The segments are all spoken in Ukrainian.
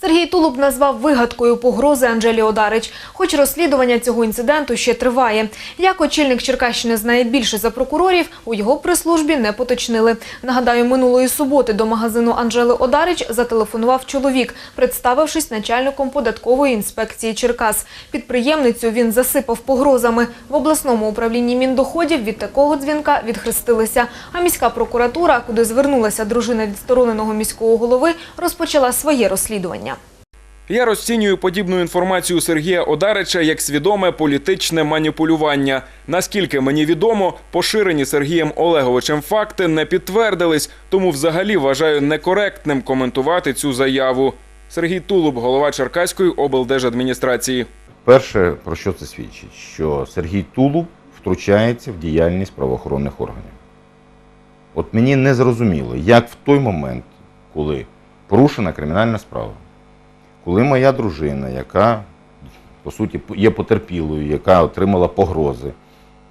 Сергій Тулуб назвав вигадкою погрози Анжелі Одарич. Хоч розслідування цього інциденту ще триває. Як очільник Черкащини знає більше за прокурорів, у його прес-службі не поточнили. Нагадаю, минулої суботи до магазину Анжели Одарич зателефонував чоловік, представившись начальником податкової інспекції Черкас. Підприємницю він засипав погрозами. В обласному управлінні міндоходів від такого дзвінка відхрестилися. А міська прокуратура, куди звернулася дружина відстороненого міського голови, розпочала своє розслідування. Я розцінюю подібну інформацію Сергія Одарича як свідоме політичне маніпулювання. Наскільки мені відомо, поширені Сергієм Олеговичем факти не підтвердились, тому взагалі вважаю некоректним коментувати цю заяву. Сергій Тулуб, голова Черкаської облдержадміністрації. Перше, про що це свідчить? Що Сергій Тулуб втручається в діяльність правоохоронних органів. От мені не зрозуміло, як в той момент, коли порушена кримінальна справа, коли моя дружина, яка по суті є потерпілою, яка отримала погрози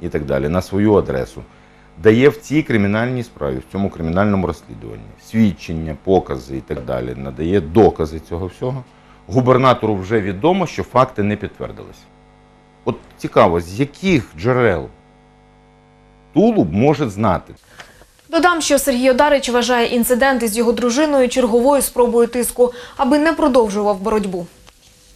і так далі, на свою адресу, дає в цій кримінальній справі, в цьому кримінальному розслідуванні свідчення, покази і так далі, надає докази цього всього. Губернатору вже відомо, що факти не підтвердились. От цікаво, з яких джерел Тулуб може знати? Додам, що Сергій Одарич вважає інцидент із його дружиною черговою спробою тиску, аби не продовжував боротьбу.